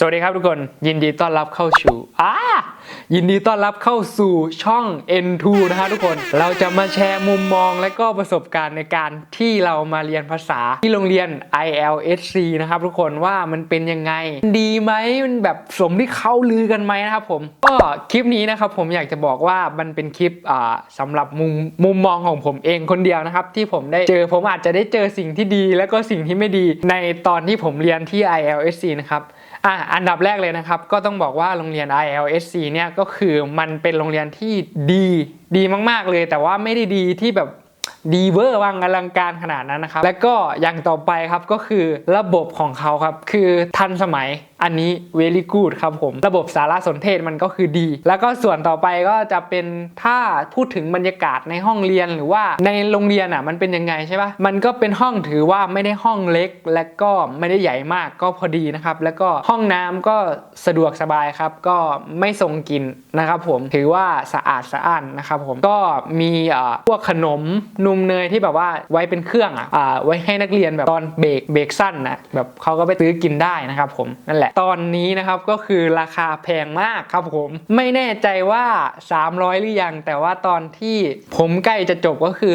สวัสดีครับทุกคนยินดีต้อนรับเข้าสู่อ่ายินดีต้อนรับเข้าสู่ช่อง N2 นะฮะทุกคนเราจะมาแชร์มุมมองและก็ประสบการณ์ในการที่เรามาเรียนภาษาที่โรงเรียน ILSC นะครับทุกคนว่ามันเป็นยังไง ดีไหมมันแบบสมที่เขาลือกันไหมนะครับผมก็คลิปนี้นะครับผมอยากจะบอกว่ามันเป็นคลิปอ่าสำหรับมุมมุมมองของผมเองคนเดียวนะครับที่ผมได้เจอผมอาจจะได้เจอสิ่งที่ดี และก็สิ่งที่ไม่ดีในตอนที่ผมเรียนที่ ILSC นะครับ อะอันดับแรกเลยนะครับ ก็ต้องบอกว่าโรงเรียน ILSC เนี่ยก็คือมันเป็นโรงเรียนที่ดีดีมากๆเลย แต่ว่าไม่ได้ดีที่แบบดีเวอร์วังอลังการขนาดนั้นนะครับ และก็อย่างต่อไปครับก็คือระบบของเขาครับ คือทันสมัย อันนี้ very good ครับผม ระบบสารสนเทศมันก็คือดี แล้วก็ส่วนต่อไปก็จะเป็นถ้าพูดถึงบรรยากาศในห้องเรียนหรือว่าในโรงเรียนอะมันเป็นยังไงใช่ปะมันก็เป็นห้องถือว่าไม่ได้ห้องเล็ก และก็ไม่ได้ใหญ่มากก็พอดีนะครับ แล้วก็ห้องน้ำก็สะดวกสบายครับ ก็ไม่ทรงกลิ่นนะครับผมถือว่าสะอาดสะอ้านนะครับผมก็มีอ่พวกขนมนมเนยที่แบบว่าไว้เป็นเครื่องอะไว้ให้นักเรียนแบบตอนเบรกเบรกสั้นนะแบบเขาก็ไปซื้อกินได้นะครับผมนั่นแหละตอนนี้นะครับก็คือราคาแพงมากครับผม ไม่แน่ใจว่า 300 หรือยัง แต่ว่าตอนที่ผมใกล้จะจบก็คือ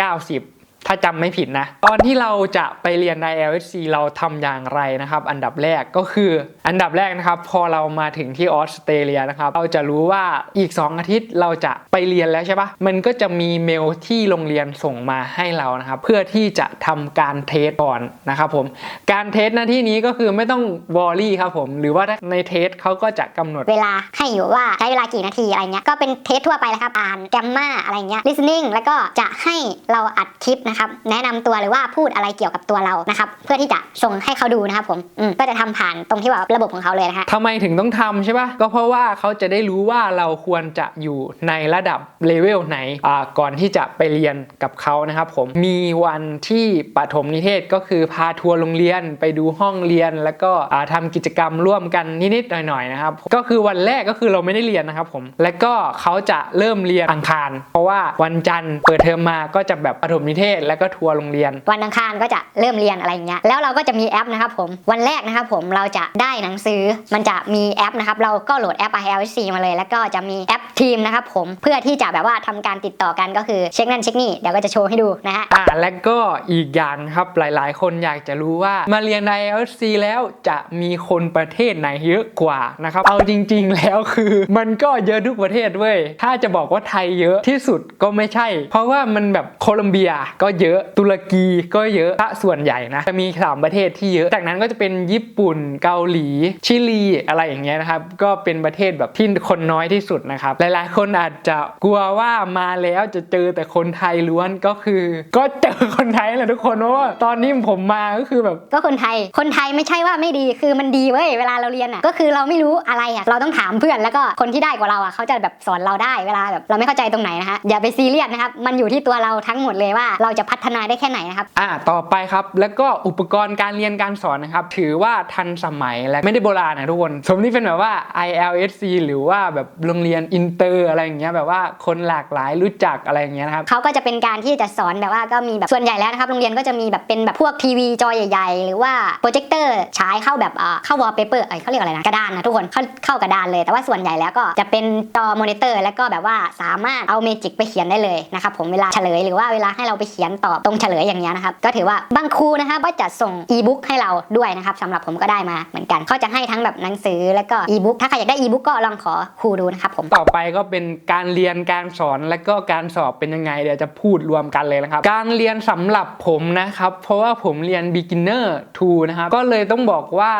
290 ถ้าจำไม่ผิดนะ ตอนที่เราจะไปเรียนใน LSC เราทำอย่างไรนะครับ อันดับแรกก็คือ อันดับแรกนะครับ พอเรามาถึงที่ออสเตรเลียนะครับ เราจะรู้ว่าอีก 2 อาทิตย์เราจะไปเรียนแล้วใช่ปะมันก็จะมีเมลที่โรงเรียนส่งมาให้เรานะครับ เพื่อที่จะทำการเทสก่อนนะครับผม การเทสหน้าที่นี้ก็คือไม่ต้องวอรี่ครับผม หรือว่าถ้าในเทสเขาก็จะกำหนดเวลาให้อยู่ว่าใช้เวลากี่นาทีอะไรเงี้ย ก็เป็นเทสทั่วไปแหละครับ อ่านแกมมาอะไรเงี้ย listening แล้วก็จะให้เราอัดคลิปนะครับแนะนำตัวหรือว่าพูดอะไรเกี่ยวกับตัวเรานะครับเพื่อที่จะส่งให้เขาดูนะครับผมก็จะทำผ่านตรงที่ว่าระบบของเขาเลยนะฮะทำไมถึงต้องทำใช่ปะก็เพราะว่าเขาจะได้รู้ว่าเราควรจะอยู่ในระดับเลเวลไหนอ่าก่อนที่จะไปเรียนกับเขานะครับผมมีวันที่ปฐมนิเทศก็คือพาทัวร์โรงเรียนไปดูห้องเรียน แล้วก็อ่าทำกิจกรรมร่วมกันนิดๆหน่อยๆนะครับก็คือวันแรกก็คือเราไม่ได้เรียนนะครับผมและก็เขาจะเริ่มเรียนอังคาร เพราะว่าวันจันทร์เปิดเทอมมาก็จะแบบปฐมนิเทศแล้วก็ทัวร์โรงเรียน วันอังคารก็จะเริ่มเรียนอะไรอย่างเงี้ยแล้วเราก็จะมีแอปนะครับผมวันแรกนะครับผมเราจะได้หนังสือมันจะมีแอปนะครับเราก็โหลดแอป ILC มาเลย แล้วก็จะมีแอปทีมนะครับผมเพื่อที่จะแบบว่าทำการติดต่อกันก็คือเช็คนั่นเช็คนี่เดี๋ยวก็จะโชว์ให้ดูนะฮะอ่าและก็อีกอย่างครับหลายๆ คนอยากจะรู้ว่ามาเรียน IELTS แล้วจะมีคนประเทศไหนเยอะกว่านะครับเอาจริง ๆ แล้วคือ มันก็เยอะทุกประเทศเว้ยถ้าจะบอกว่าไทยเยอะที่สุดก็ไม่ใช่ เพราะว่ามันแบบโคลอมเบียก็เยอะตุรกีก็เยอะถ้าส่วนใหญ่นะจะมีสามประเทศที่เยอะ จากนั้นก็จะเป็นญี่ปุ่นเกาหลี ชิลีอะไรอย่างเงี้ยนะครับ ก็เป็นประเทศแบบที่คนน้อยที่สุดนะครับ หลายๆ คนอาจจะกลัวว่ามาแล้วจะเจอแต่คนไทยล้วนก็คือ ก็เจอคนไทยแหละทุกคนเพราะว่าตอนนี้ผมมาก็คือแบบก็คนไทย คนไทยไม่ใช่ว่าไม่ดีคือมันดีเว้ยเวลาเราเรียนอะก็คือเราไม่รู้อะไรอะเราต้องถามเพื่อนแล้วก็คนที่ได้กว่าเราอะเขาจะแบบสอนเราได้เวลาแบบเราไม่เข้าใจตรงไหนนะฮะอย่าไปซีเรียสนะครับมันอยู่ที่ตัวเราทั้งหมดเลยว่าเราจะพัฒนาได้แค่ไหนนะครับอ่าต่อไปครับ แล้วก็อุปกรณ์การเรียนการสอนนะครับ ถือว่าทันสมัยและไม่ได้โบราณนะทุกคน สมนี่เป็นแบบว่า ILSC หรือว่าแบบโรงเรียนอินเตอร์อะไรอย่างเงี้ยแบบว่าคนหลากหลายรู้จักอะไรอย่างเงี้ยนะครับเขาก็จะเป็นการที่จะสอนแบบว่าก็มีแบบส่วนใหญ่แล้วนะครับโรงเรียนก็จะมีแบบเป็นแบบพวกทีวีจอใหญ่ ๆ หรือว่าโปรเจคเตอร์ฉายเข้าแบบเอ่อเข้าวอลเปเปอร์เอ้ยเขาเรียกอะไรนะกระดานนะทุกคนเข้าเข้ากระดานเลยแต่ว่าส่วนใหญ่แล้วก็จะเป็นจอมอนิเตอร์แล้วก็แบบว่าสามารถเอาเมจิกไปเขียนได้เลยนะครับผมเวลาเฉลยหรือว่าเวลาให้เราไปเขียนตอบตรงเฉลยอย่างเงี้ยนะครับ ก็ถือว่าบางครูนะครับก็จะส่งอีบุ๊กให้เราด้วยนะครับสำหรับผมก็ได้มาเหมือนกันเขาจะให้ทั้งแบบหนังสือแล้วก็อีบุ๊กถ้าใครอยากได้อีบุ๊กก็ลองขอครูดูนะครับผมต่อไปก็เป็นการเรียนการสอนและก็การสอบเป็นยังไงเดี๋ยวจะพูดรวมกันเลยนะครับ การเรียนสำหรับผมนะครับ เพราะว่าผมเรียน beginner 2นะครับก็เลยต้องบอกว่า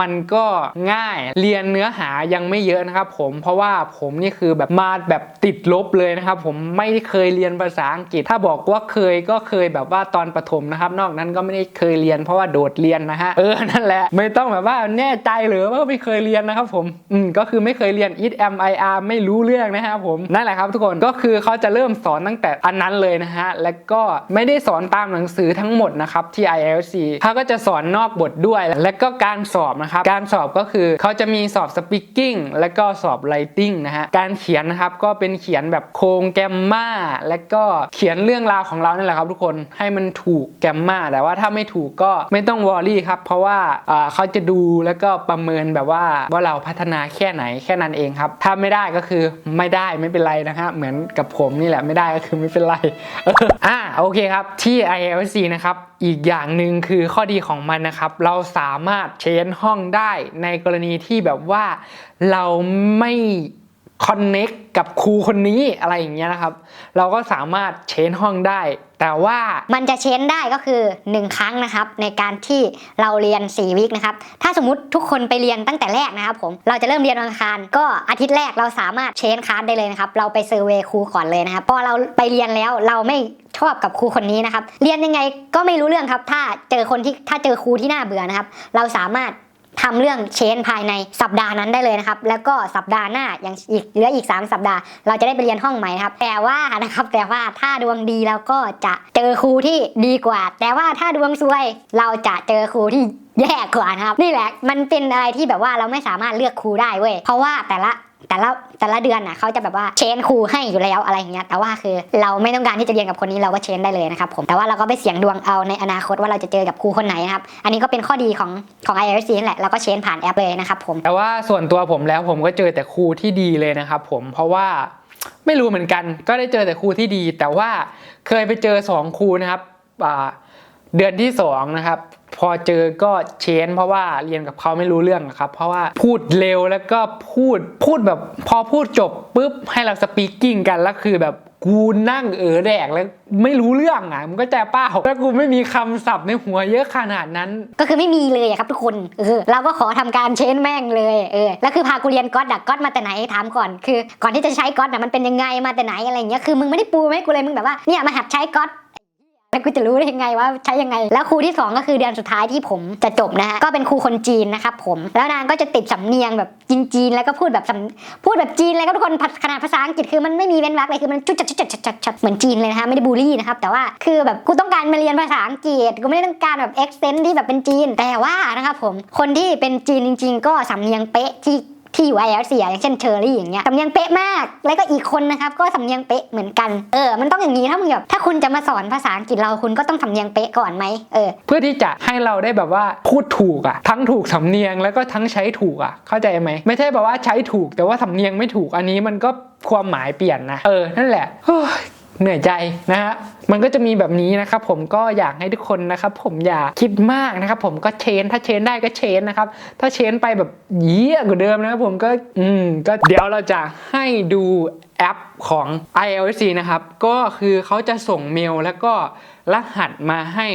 มันก็ง่ายเรียนเนื้อหายังไม่เยอะนะครับ ผมเพราะว่าผมนี่คือแบบมาแบบติดลบเลยนะครับ ผมไม่เคยเรียนภาษาอังกฤษ ถ้าบอกว่าเคยก็เคยแบบว่าตอนประถมนะครับ นอกนั้นก็ไม่ได้เคยเรียนเพราะว่าโดดเรียนนะฮะ เออ นั่นแหละ ไม่ต้องแบบว่าแน่ใจหรือว่าไม่เคยเรียนนะครับผม อืม ก็คือไม่เคยเรียน it m i r ไม่รู้เรื่องนะครับผม นั่นแหละครับทุกคน ก็คือเขาจะเริ่มสอนตั้งแต่อันนั้นเลยนะฮะ และก็ไม่ได้สอนตามหนังสือทั้งหมดนะครับที่ ILC เขาก็จะสอนนอกบทด้วย และก็การสอบนะครับ การสอบก็คือเขาจะมีสอบ speaking และก็สอบ writing นะฮะ การเขียนนะครับก็เป็นเขียนแบบโครงแกรมมาและก็เขียนเรื่องราวของเรานั่นแหละละครับทุกคนให้มันถูกแกมมาแต่ว่าถ้าไม่ถูกก็ไม่ต้องวอรี่ครับ เพราะว่าเขาจะดูแล้วก็ประเมินแบบว่าว่าเราพัฒนาแค่ไหนแค่นั้นเองครับ ถ้าไม่ได้ก็คือไม่ได้ไม่เป็นไรนะฮะเหมือนกับผมนี่แหละไม่ได้ก็คือไม่เป็นไรอออ่าโอเคครับที่ ILC นะครับอีกอย่างหนึ่งคือข้อดีของมันนะครับ เราสามารถเชนห้องได้ในกรณีที่แบบว่าเราไม่ คอนเน็กกับครูคนนี้อะไรอย่างเงี้ยนะครับ เราก็สามารถเชนห้องได้ แต่ว่ามันจะเชนได้ก็คือ 1 ครั้งนะครับ ในการที่เราเรียน 4 วิคนะครับ ถ้าสมมติทุกคนไปเรียนตั้งแต่แรกนะครับผมเราจะเริ่มเรียนวันอังคาร ก็อาทิตย์แรกเราสามารถเชนคลาสได้เลยนะครับ เราไปเซอร์เวยครูก่อนเลยนะครับพอเราไปเรียนแล้วเราไม่ชอบกับครูคนนี้นะครับ เรียนยังไงก็ไม่รู้เรื่องครับ ถ้าเจอคนที่ถ้าเจอครูที่น่าเบื่อนะครับ เราสามารถ ทำเรื่องเชนภายในสัปดาห์นั้นได้เลยนะครับ แล้วก็สัปดาห์หน้าอย่างอีกเหลืออีก 3 สัปดาห์ เราจะได้ไปเรียนห้องใหม่นะครับ แต่ว่านะครับแต่ว่าถ้าดวงดีเราก็จะเจอครูที่ดีกว่า แต่ว่าถ้าดวงซวยเราจะเจอครูที่แย่กว่านะครับ นี่แหละมันเป็นอะไรที่แบบว่าเราไม่สามารถเลือกครูได้เว้ยเพราะว่าแต่ละ แต่ละแต่ละเดือนน่ะเขาจะแบบว่าเชนครูให้อยู่แล้วอะไรอย่างเงี้ยแต่ว่าคือเราไม่ต้องการที่จะเรียนกับคนนี้เราก็เชนได้เลยนะครับผมแต่ว่าเราก็ไปเสี่ยงดวงเอาในอนาคตว่าเราจะเจอกับครูคนไหนนะครับอันนี้ก็เป็นข้อดีของของ iOS นั่นแหละเราก็เชนผ่านแอปเลยนะครับผมแต่ว่าส่วนตัวผมแล้วผมก็เจอแต่ครูที่ดีเลยนะครับผมเพราะว่าไม่รู้เหมือนกันก็ได้เจอแต่ครูที่ดี แต่ว่าเคยไปเจอสองครูนะครับเดือนที่สองนะครับ พอเจอก็เชนเพราะว่าเรียนกับเขาไม่รู้เรื่องนะครับ เพราะว่าพูดเร็วแล้วก็พูดพูดแบบ พอพูดจบปุ๊บให้เราสปีกกิ้งกันแล้วคือแบบกูนั่งเออแดกแล้วไม่รู้เรื่องอะมันก็จเป้าแล้วกูไม่มีคำศัพท์ในหัวเยอะขนาดนั้น ก็คือไม่มีเลยครับทุกคนเออเราก็ขอทำการเชนแม่งเลยเออแล้วคือพากูเรียนก๊อตอะก๊อตมาแต่ไหนถามก่อนคือ ก่อนที่จะใช้ก๊อตอะมันเป็นยังไงมาแต่ไหนอะไรเงี้ยคือมึงไม่ได้ปูไหมกูเลยมึงแบบว่าเนี่ยมาหัดใช้ก๊อต แล้วกูจะรู้ได้ยังไงว่าใช้ยังไง แล้วครูที่สองก็คือเดือนสุดท้ายที่ผมจะจบนะฮะ ก็เป็นครูคนจีนนะครับผม แล้วนางก็จะติดสำเนียงแบบจีนๆ แล้วก็พูดแบบสำพูดแบบจีนเลยครับทุกคนขนาดภาษาอังกฤษคือมันไม่มีเว้นวรรคเลยคือมันจุดจัดจุดจัดจุดจัดจัดเหมือนจีนเลยนะคะไม่ได้บูลลี่นะครับ แต่ว่าคือแบบกูต้องการมาเรียนภาษาอังกฤษกูไม่ได้ต้องการแบบ accent ที่แบบเป็นจีน แต่ว่านะครับผม คนที่เป็นจีนจริง ๆ ก็สำเนียงเป๊ะที่ ที่อยู่ IELTS อะอย่างเช่นเชอรี่อย่างเงี้ยสำเนียงเป๊ะมาก แล้วก็อีกคนนะครับก็สำเนียงเป๊ะเหมือนกันเออมันต้องอย่างนี้ถ้ามึงแบบถ้าคุณจะมาสอนภาษาอังกฤษเราคุณก็ต้องสำเนียงเป๊ะก่อนไหมเออเพื่อที่จะให้เราได้แบบว่าพูดถูกอะทั้งถูกสำเนียงแล้วก็ทั้งใช้ถูกอะเข้าใจไหมไม่ใช่แบบว่าใช้ถูกแต่ว่าสำเนียงไม่ถูกอันนี้มันก็ความหมายเปลี่ยนนะเออนั่นแหละ เหนื่อยใจนะฮะมันก็จะมีแบบนี้นะครับผมก็อยากให้ทุกคนนะครับผมอย่าคิดมากนะครับผมก็เชนถ้าเชนได้ก็เชนนะครับถ้าเชนไปแบบเยี่ยกว่าเดิมนะครับผมก็อืมก็เดี๋ยวเราจะให้ดูแอปของ iOS นะครับก็คือเขาจะส่งเมลแล้วก็รหัสมาให้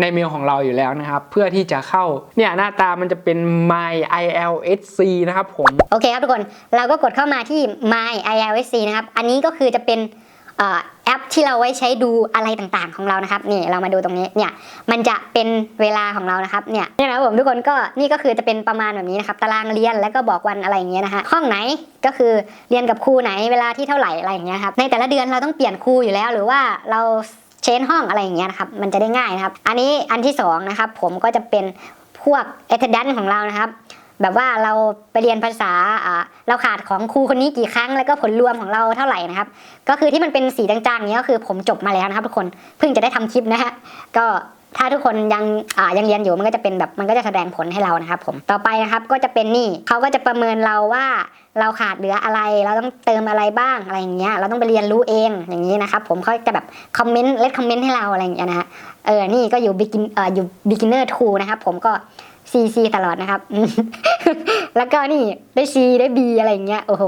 ในเมลของเราอยู่แล้วนะครับ เพื่อที่จะเข้าเนี่ยหน้าตามันจะเป็น my ilsc นะครับผม โอเคครับทุกคนเราก็กดเข้ามาที่ My iOSC นะครับ อันนี้ก็คือจะเป็น แอปที่เราไว้ใช้ดูอะไรต่างๆของเรานะครับนี่เรามาดูตรงนี้เนี่ยมันจะเป็นเวลาของเรานะครับเนี่ยนี่นะผมทุกคนก็นี่ก็คือจะเป็นประมาณแบบนี้นะครับตารางเรียนแล้วก็บอกวันอะไรอย่างเงี้ยนะฮะห้องไหนก็คือเรียนกับครูไหนเวลาที่เท่าไหร่อะไรอย่างเงี้ยครับในแต่ละเดือนเราต้องเปลี่ยนครูอยู่แล้ว หรือว่าเราเชนห้องอะไรอย่างเงี้ยนะครับมันจะได้ง่ายนะครับ อันนี้อันที่สองนะครับผมก็จะเป็นพวก attendance ของเรานะครับ แบบว่าเราไปเรียนภาษาเราขาดของครูคนนี้กี่ครั้งแล้วก็ผลรวมของเราเท่าไหร่นะครับ ก็คือที่มันเป็นสีจางๆนี้ก็คือผมจบมาแล้วนะครับทุกคนเพิ่งจะได้ทำคลิปนะฮะก็ถ้าทุกคนยังยังเรียนอยู่มันก็จะเป็นแบบมันก็จะแสดงผลให้เรานะครับ ผมต่อไปนะครับก็จะเป็นนี่เขาก็จะประเมินเราว่าเราขาดเหลืออะไร เราต้องเติมอะไรบ้างอะไรอย่างเงี้ยเราต้องไปเรียนรู้เองอย่างนี้นะครับ ผมเขาจะแบบคอมเมนต์เลดคอมเมนต์ให้เราอะไรอย่างเงี้ยนะฮะเออนี่ก็อยู่ begin เอออยู่ beginner 2นะครับผมก็ ซีซีตลอดนะครับ แล้วก็นี่ได้ซีได้บีอะไรอย่างเงี้ย โอ้โห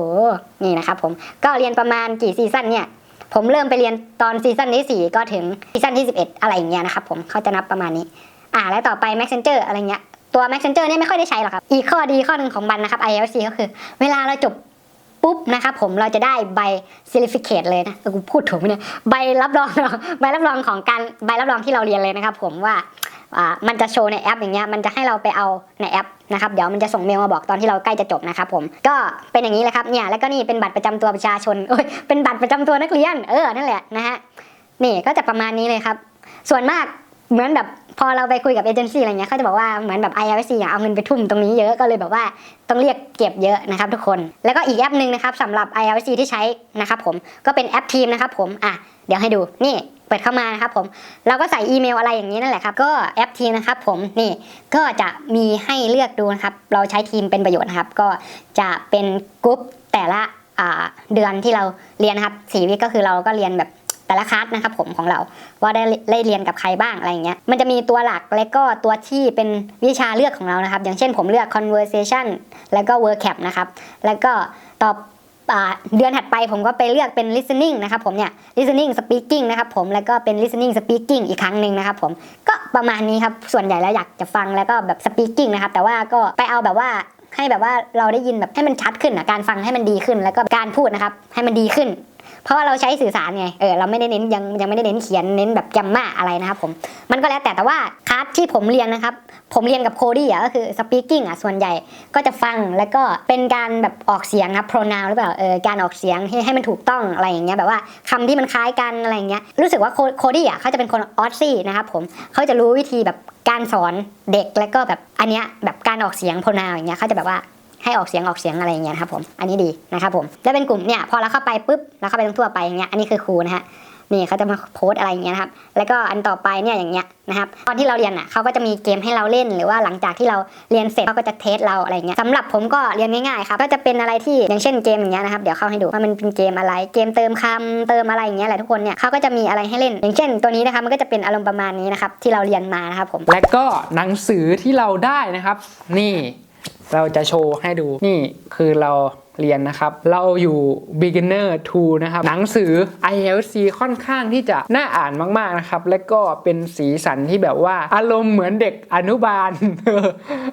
นี่นะครับผม ก็เรียนประมาณกี่ซีซั่นเนี่ย ผมเริ่มไปเรียนตอนซีซั่นที่ 4 ก็ถึงซีซั่นที่ 11 อะไรอย่างเงี้ยนะครับผม เขาจะนับประมาณนี้ อ่า แล้วต่อไป Messenger อะไรเงี้ย ตัว Messenger เนี่ยไม่ค่อยได้ใช้หรอกครับ อีกข้อดีข้อหนึ่งของมันนะครับ ILC ก็คือ เวลาเราจบปุ๊บนะครับผมเราจะได้ใบ certificate เลยนะเออกูพูดถูกไหมเนี่ยใบรับรองใบรับรองของการใบรับรองที่เราเรียนเลยนะครับผมว่า อ่ามันจะโชว์ในแอปอย่างเงี้ยมันจะให้เราไปเอาในแอปนะครับเดี๋ยวมันจะส่งเมลมาบอกตอนที่เราใกล้จะจบนะครับผมก็เป็นอย่างนี้เลยครับเนี่ยแล้วก็นี่เป็นบัตรประจำตัวประชาชนโอ้ยเป็นบัตรประจำตัวนักเรียนเออนั่นแหละนะฮะนี่ก็จะประมาณนี้เลยครับ ส่วนมากเหมือนแบบพอเราไปคุยกับเอเจนซี่อะไรเงี้ยเขาจะบอกว่าเหมือนแบบ IRC อะเอาเงินไปทุ่มตรงนี้เยอะก็เลยแบบว่าต้องเรียกเก็บเยอะนะครับทุกคนแล้วก็อีกแอปหนึ่งนะครับสำหรับ IRC ที่ใช้นะครับผมก็เป็นแอปทีมนะครับผมอะเดี๋ยวให้ดูนี่ ปิดเข้ามานะครับผมเราก็ใส่อีเมลอะไรอย่างนี้นั่นแหละครับก็แอปทีมนะครับผมนี่ก็จะมีให้เลือกดูนะครับเราใช้ทีมเป็นประโยชน์นะครับ ก็จะเป็นกรุ๊ปแต่ละเดือนที่เราเรียนนะครับสี่วิก็คือเราก็เรียนแบบแต่ละคลาสนะครับผมของเราว่าได้ได้เรียนกับใครบ้างอะไรอย่างเงี้ยมันจะมีตัวหลักและก็ตัวที่เป็นวิชาเลือกของเรานะครับ อย่างเช่นผมเลือก conversation แล้วก็ word cap นะครับแล้วก็ต่อ เดือนถัดไปผมก็ไปเลือกเป็น listening นะครับผมเนี่ย listening speaking นะครับผมแล้วก็เป็น listening speaking อีกครั้งหนึ่งนะครับผมก็ประมาณนี้ครับส่วนใหญ่แล้วอยากจะฟังแล้วก็แบบ speaking นะครับแต่ว่าก็ไปเอาแบบว่าให้แบบว่าเราได้ยินแบบให้มันชัดขึ้นนะการฟังให้มันดีขึ้น แล้วก็การพูดนะครับให้มันดีขึ้น เพราะว่าเราใช้สื่อสารไงเออเราไม่ได้เน้นยังยังไม่ได้เน้นเขียนเน้นแบบจำมาอะไรนะครับผมมันก็แล้วแต่แต่ว่าคลาสที่ผมเรียนนะครับผมเรียนกับโคดี้อะก็คือ speaking อะส่วนใหญ่ก็จะฟังแล้วก็เป็นการแบบออกเสียงครับ pronoun หรือเปล่าเออการออกเสียงให้ให้มันถูกต้องอะไรอย่างเงี้ยแบบว่าคำที่มันคล้ายกันอะไรอย่างเงี้ยรู้สึกว่าโคดี้อะเขาจะเป็นคนออสซี่นะครับผมเขาจะรู้วิธีแบบการสอนเด็กแล้วก็แบบอันเนี้ยแบบการออกเสียง pronoun อย่างเงี้ยเขาจะแบบว่า ให้ออกเสียงออกเสียงอะไรอย่างเงี้ยนะครับผมอันนี้ดีนะครับผมแล้วเป็นกลุ่มเนี่ยพอเราเข้าไปปุ๊บเราเข้าไปตรงทั่วไปอย่างเงี้ยอันนี้คือครูนะฮะนี่เขาจะมาโพสอะไรอย่างเงี้ยครับ แล้วก็อันต่อไปเนี่ยอย่างเงี้ยนะครับ ตอนที่เราเรียนอะเขาก็จะมีเกมให้เราเล่น หรือว่าหลังจากที่เราเรียนเสร็จเขาก็จะเทสเราอะไรอย่างเงี้ยสำหรับผมก็เรียนง่ายๆครับ ก็จะเป็นอะไรที่อย่างเช่นเกมอย่างเงี้ยนะครับ เดี๋ยวเข้าให้ดูว่ามันเป็นเกมอะไร เกมเติมคำเติมอะไรอย่างเงี้ยแหละทุกคนเนี่ยเขาก็จะมีอะไรให้เล่น อย่างเช่น ตัวนี้นะครับมันก็จะเป็นอารมณ์ประมาณนี้นะครับที่เราเรียนมานะครับผม และก็หนังสือที่เราได้นะครับ นี่ เราจะโชว์ให้ดูนี่คือเราเรียนนะครับ เราอยู่ beginner 2นะครับ หนังสือ ILC ค่อนข้างที่จะน่าอ่านมากๆนะครับ และก็เป็นสีสันที่แบบว่าอารมณ์เหมือนเด็กอนุบาล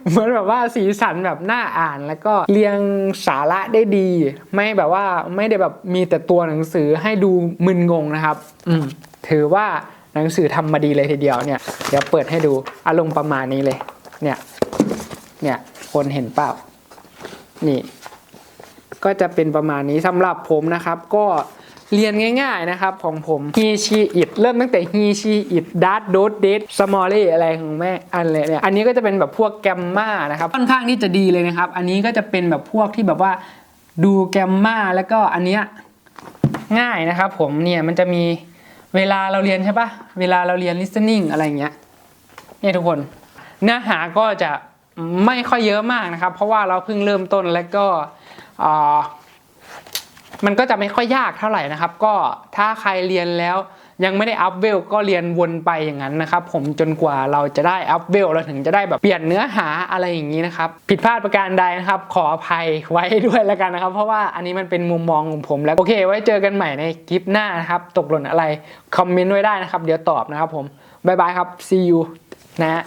เหมือนแบบว่าสีสันแบบน่าอ่าน แล้วก็เรียงสาระได้ดี ไม่แบบว่าไม่ได้แบบมีแต่ตัวหนังสือให้ดูมึนงงนะครับ อืมถือว่าหนังสือทำมาดีเลยทีเดียวเนี่ย เดี๋ยวเปิดให้ดูอารมณ์ประมาณนี้เลย เนี่ย เนี่ยคนเห็นเปล่านี่ก็จะเป็นประมาณนี้สำหรับผมนะครับก็เรียนง่ายๆนะครับของผมฮีชีอิดเริ่มตั้งแต่ฮีชีอิดดัตโดดเดตสมอลลี่อะไรของแม่อันเลยเนี่ยอันนี้ก็จะเป็นแบบพวกแกมมานะครับค่อนข้างที่จะดีเลยนะครับ อันนี้ก็จะเป็นแบบพวกที่แบบว่าดูแกมมาแล้วก็อันเนี้ยง่ายนะครับผมเนี่ยมันจะมีเวลาเราเรียนใช่ปะเวลาเราเรียน listening อะไรเงี้ยเนี่ยทุกคน เนื้อหาก็จะ ไม่ค่อยเยอะมากนะครับ เพราะว่าเราเพิ่งเริ่มต้นแล้วก็มันก็จะไม่ค่อยยากเท่าไหร่นะครับ ก็ถ้าใครเรียนแล้วยังไม่ได้อัพเวลก็เรียนวนไปอย่างนั้นนะครับ ผมจนกว่าเราจะได้อัพเวลเราถึงจะได้แบบเปลี่ยนเนื้อหาอะไรอย่างนี้นะครับ ผิดพลาดประการใดนะครับ ขออภัยไว้ด้วยแล้วกันนะครับ เพราะว่าอันนี้มันเป็นมุมมองของผมแล้วโอเค ไว้เจอกันใหม่ในคลิปหน้านะครับ ตกหล่นอะไรคอมเมนต์ไว้ได้นะครับ เดี๋ยวตอบนะครับผมบ๊ายบายครับ see you นะ